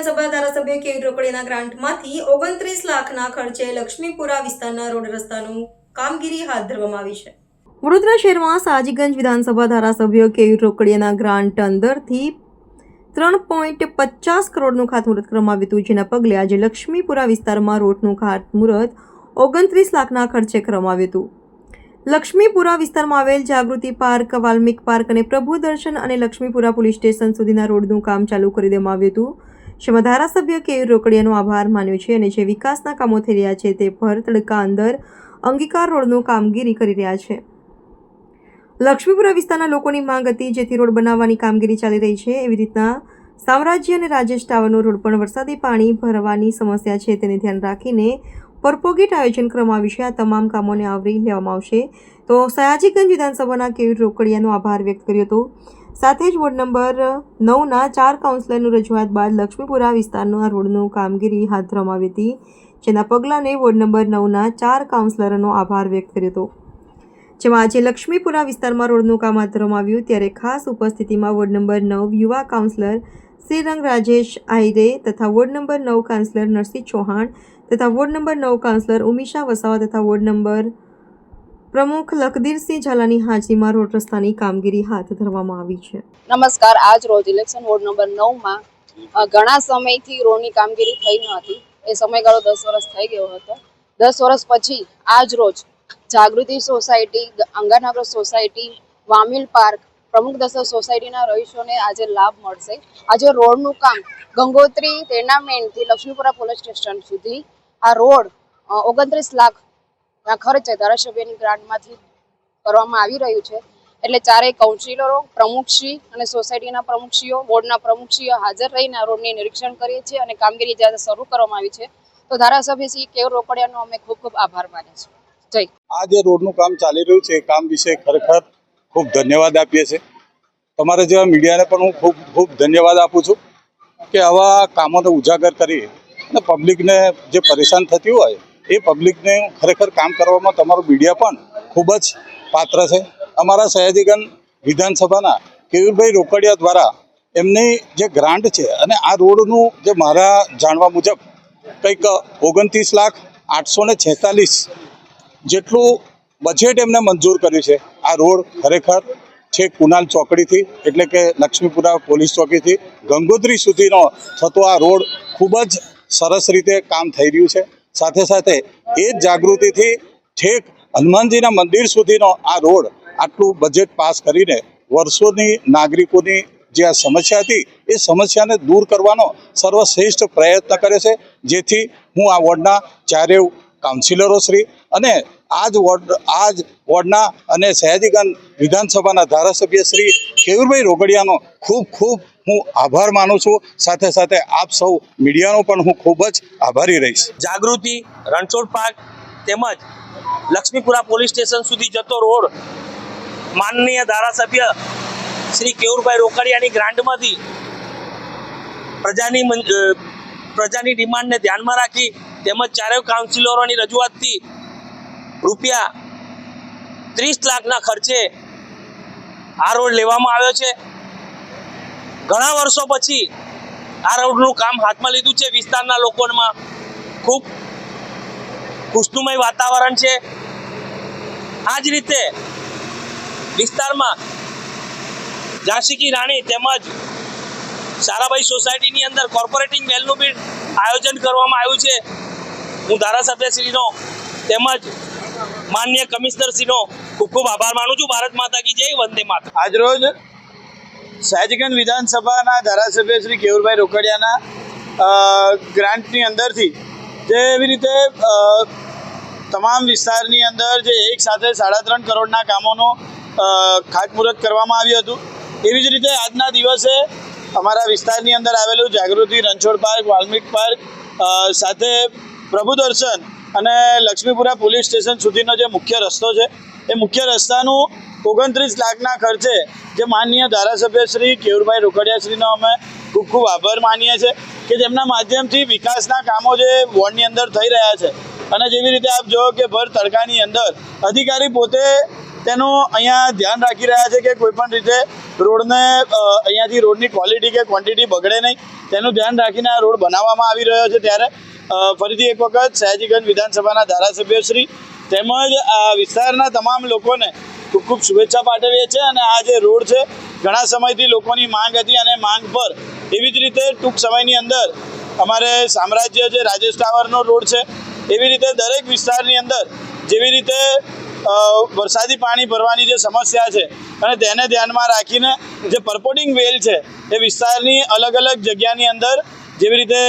વિધાનસભા ધારાસભ્ય કેવી રોકડેના ગ્રાન્ટમાંથી ઓગણત્રીસ લાખના ખર્ચે લક્ષ્મીપુરા વિસ્તારના રોડ રસ્તાનું કામગીરી હાથ ધરવામાં આવી છે. વડોદરા શહેરમાં સાજીગંજ વિધાનસભા ધારાસભ્ય કેવી રોકડિયાના ગ્રાન્ટ અંદરથી ત્રણ પોઈન્ટ પચાસ કરોડનું ખાતમુહૂર્ત કરવામાં આવ્યું હતું, જેના પગલે આજે લક્ષ્મીપુરા વિસ્તારમાં રોડનું ખાતમુહૂર્ત ઓગણત્રીસ લાખના ખર્ચે કરવામાં આવ્યું હતું. લક્ષ્મીપુરા વિસ્તારમાં આવેલ જાગૃતિ પાર્ક, વાલ્મિક પાર્ક અને પ્રભુ દર્શન અને લક્ષ્મીપુરા પોલીસ સ્ટેશન સુધીના રોડનું કામ ચાલુ કરી દેવામાં આવ્યું હતું. જેમાં ધારાસભ્ય કે રોકડિયાનો આભાર માન્યો છે અને જે વિકાસના કામો થઈ રહ્યા છે તે ભર તડકા અંદર અંગીકાર રોડનું કામગીરી કરી રહ્યા છે. લક્ષ્મીપુરા વિસ્તારના લોકોની માંગ હતી જેથી રોડ બનાવવાની કામગીરી ચાલી રહી છે. એવી રીતના સામ્રાજ્ય અને રાજેશ ટાવરનો રોડ પણ વરસાદી પાણી ભરવાની સમસ્યા છે. તેને ધ્યાન રાખીને પરપોગેટ આયોજન કરવામાં આવ્યું છે. આ તમામ કામોને આવરી લેવામાં આવશે. તો સયાજીગંજ વિધાનસભાના કેવી રોકડિયાનો આભાર વ્યક્ત કર્યો હતો. સાથે જ વોર્ડ નંબર નવના ચાર કાઉન્સિલરનું રજૂઆત બાદ લક્ષ્મીપુરા વિસ્તારના રોડનું કામગીરી હાથ ધરવામાં હતી, જેના પગલાંને વોર્ડ નંબર નવના ચાર કાઉન્સિલરોનો આભાર વ્યક્ત કર્યો હતો. જેમાં આજે લક્ષ્મીપુરા વિસ્તારમાં રોડનું કામ હાથ ધરવામાં આવ્યું, ત્યારે ખાસ ઉપસ્થિતિમાં વોર્ડ નંબર નવ યુવા કાઉન્સિલર શ્રીરંગ રાજેશ આહિરે તથા વોર્ડ નંબર નવ કાઉન્સિલર નરસિંહ ચૌહાણ તથા વોર્ડ નંબર નવ કાઉન્સિલર ઉમિશા વસાવા તથા વોર્ડ નંબર પ્રમુખ લખદીરસિંહ ઝાલાની હાજરીમાં રોડ રસ્તાની કામગીરી હાથ ધરવામાં આવી છે. નમસ્કાર, આજ રોજ ઇલેક્શન વોર્ડ નંબર નવમાં ઘણા સમયથી રોડની કામગીરી થઈ ન હતી. એ સમયગાળો દસ વર્ષ થઈ ગયો હતો. દસ વર્ષ પછી આજ રોજ Jagruti society Anganagar society, Vamil park, પ્રમુખ દસ સોસાયટીના રહીશોને આજે લાભ મળશે. આજે રોડનું કામ ગંગોત્રી ટેનામેન્ટથી લક્ષ્મીપુરા પોલીસ સ્ટેશન સુધી આ રોડ ઓગણત્રીસ લાખ ખર્ચે ધારાસભ્યની ગ્રાન્ટમાંથી કરવામાં આવી રહ્યું છે. એટલે ચારેય કાઉન્સિલરો પ્રમુખશ્રી અને સોસાયટીના પ્રમુખશ્રીઓ વોર્ડના પ્રમુખશ્રીઓ હાજર રહીને આ રોડની નિરીક્ષણ કરીએ છીએ અને કામગીરી જ્યારે શરૂ કરવામાં આવી છે, તો ધારાસભ્ય શ્રી કેવ રોકડિયાનો અમે ખૂબ ખૂબ આભાર માનીએ છીએ. જય આ જે રોડનું કામ ચાલી રહ્યું છે, એ કામ વિશે ખરેખર ખૂબ ધન્યવાદ આપીએ છીએ. તમારા જેવા મીડિયાને પણ હું ખૂબ ખૂબ ધન્યવાદ આપું છું કે આવા કામોને ઉજાગર કરી અને પબ્લિકને જે પરેશાન થતી હોય એ પબ્લિકને ખરેખર કામ કરવામાં તમારું મીડિયા પણ ખૂબ જ પાત્ર છે. અમારા સયાજીગન વિધાનસભાના કેયુરભાઈ રોકડિયા દ્વારા એમની જે ગ્રાન્ટ છે અને આ રોડનું જે મારા જાણવા મુજબ કંઈક ઓગણત્રીસ લાખ આઠસો ને છેતાલીસ જેટલું બજેટ એમને મંજૂર કર્યું છે. આ રોડ ખરેખર છે કુનાલ ચોકડીથી, એટલે કે લક્ષ્મીપુરા પોલીસ ચોકીથી, ગંગોત્રી સુધીનો થતો આ રોડ ખૂબ જ સરસ રીતે કામ થઈ રહ્યું છે. સાથે સાથે એ જ જાગૃતિથી ઠેક હનુમાનજીના મંદિર સુધીનો આ રોડ આટલું બજેટ પાસ કરીને વર્ષોની નાગરિકોની જે આ સમસ્યા હતી, એ સમસ્યાને દૂર કરવાનો સર્વશ્રેષ્ઠ પ્રયત્ન કરે છે. જેથી હું આ વોર્ડના ચારેવ કાઉન્સિલરો શ્રી અને આ જ વોર્ડ આ જ વોર્ડના અને સયાજીગંજ વિધાનસભાના ધારાસભ્ય શ્રી કેયુરભાઈ રોગડિયાનો ખૂબ ખૂબ હું આભાર માનું છું. સાથે સાથે આપ સૌ મીડિયાનો પણ હું ખૂબ જ આભારી રહીશ. જાગૃતિ, રણછોડ પાર્ક તેમજ લક્ષ્મીપુરા પોલીસ સ્ટેશન સુધી જતો રોડ માનનીય ધારાસભ્ય શ્રી કેવુરભાઈ રોકડિયાની ગ્રાન્ટમાંથી પ્રજાની પ્રજાની ડિમાન્ડને ધ્યાનમાં રાખી તેમજ ચારેય કાઉન્સિલરોની રજૂઆતથી રૂપિયા ત્રીસ લાખના ખર્ચે આ રોડ લેવામાં આવ્યો છે. ઘણા વર્ષો પછી આ રોડનું કામ હાથમાં લીધું છે. વિસ્તારના લોકોમાં ખૂબ ખુશનુમય વાતાવરણ છે. આ જ રીતે વિસ્તારમાં ઝાંસીકી રાણી તેમજ સારાભાઈ સોસાયટીની અંદર કોર્પોરેટિંગ વેલનું બી આયોજન કરવામાં આવ્યું છે. હું ધારાસભ્યશ્રીનો તેમજ માન્ય કમિશનરશ્રીનો ખૂબ ખૂબ આભાર માનું છું. ભારત માતા કી જય, વંદે માતા આજરોજ સયાજીગંજ વિધાનસભાના ધારાસભ્ય શ્રી કેવુરભાઈ રોકડિયાના ગ્રાન્ટની અંદરથી જે એવી રીતે તમામ વિસ્તારની અંદર જે એક સાથે સાડા ત્રણ કરોડના કામોનું ખાતમુહૂર્ત કરવામાં આવ્યું હતું. એવી જ રીતે આજના દિવસે અમારા વિસ્તારની અંદર આવેલું જાગૃતિ રણછોડ પાર્ક, વાલ્મિક પાર્ક સાથે પ્રભુ દર્શન અને લક્ષ્મીપુરા પોલીસ સ્ટેશન સુધીનો જે મુખ્ય રસ્તો છે, એ મુખ્ય રસ્તાનું ઓગણત્રીસ લાખના ખર્ચે જે માનનીય ધારાસભ્ય શ્રી કેવુરભાઈ રોકડિયાશ્રીનો અમે ખૂબ ખૂબ આભાર માનીએ છીએ કે જેમના માધ્યમથી વિકાસના કામો જે વોર્ડની અંદર થઈ રહ્યા છે અને જેવી રીતે આપ જુઓ કે ભર તડકાની અંદર અધિકારી પોતે તેનું અહીંયા ધ્યાન રાખી રહ્યા છે કે કોઈપણ રીતે રોડને અહીંયાથી રોડની ક્વોલિટી કે ક્વોન્ટિટી બગડે નહીં. તેનું ધ્યાન રાખીને આ રોડ બનાવવામાં આવી રહ્યો છે ત્યારે ફરીથી એક વખત સયાજીગંજ વિધાનસભાના ધારાસભ્યશ્રી તેમજ આ વિસ્તારના તમામ લોકોને ખૂબ ખૂબ શુભેચ્છા પાઠવીએ છીએ અને આ જે રોડ છે, ઘણા સમયથી લોકોની માંગ હતી અને માંગ પર એવી જ રીતે ટૂંક સમયની અંદર અમારે સામ્રાજ્ય જે રાજેશ ટાવરનો રોડ છે, એવી રીતે દરેક વિસ્તારની અંદર જેવી રીતે વરસાદી પાણી ભરવાની જે સમસ્યા છે અને તેને ધ્યાનમાં રાખીને જે પરપોટિંગ વેલ છે, એ વિસ્તારની અલગ અલગ જગ્યાની અંદર જેવી રીતે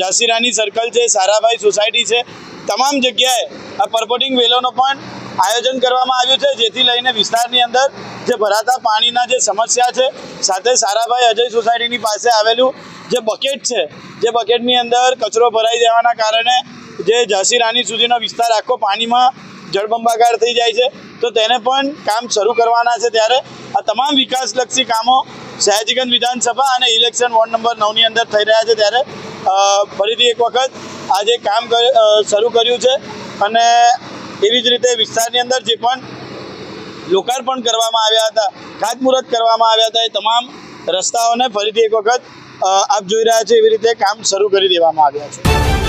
જાસીરાની સર્કલ છે, સારાભાઈ સોસાયટી છે, તમામ જગ્યાએ આ પરપોટિંગ વેલોનો પણ આયોજન કરવામાં આવ્યું છે, જેથી લઈને વિસ્તારની અંદર જે ભરાતા પાણીના જે સમસ્યા છે, સાથે સારાભાઈ અજય સોસાયટીની પાસે આવેલું જે બકેટ છે, જે બકેટની અંદર કચરો ભરાઈ જવાના કારણે જે ઝાંસી રાની સુધીનો વિસ્તાર આખો પાણીમાં જળબંબાકાર થઈ જાય છે, તો તેને પણ કામ શરૂ કરવાના છે ત્યારે આ તમામ વિકાસલક્ષી કામો સયાજીગંજ વિધાનસભા અને ઇલેક્શન વોર્ડ નંબર નવની અંદર થઈ રહ્યા છે ત્યારે ફરીથી એક વખત આજે કામ શરૂ કર્યું છે અને એવી જ રીતે વિસ્તારની અંદર જે પણ લોકાર્પણ કરવામાં આવ્યા હતા, ખાતમુહૂર્ત કરવામાં આવ્યા હતા, એ તમામ રસ્તાઓને ફરીથી એક વખત આપ જોઈ રહ્યા છો એવી રીતે કામ શરૂ કરી દેવામાં આવ્યા છે.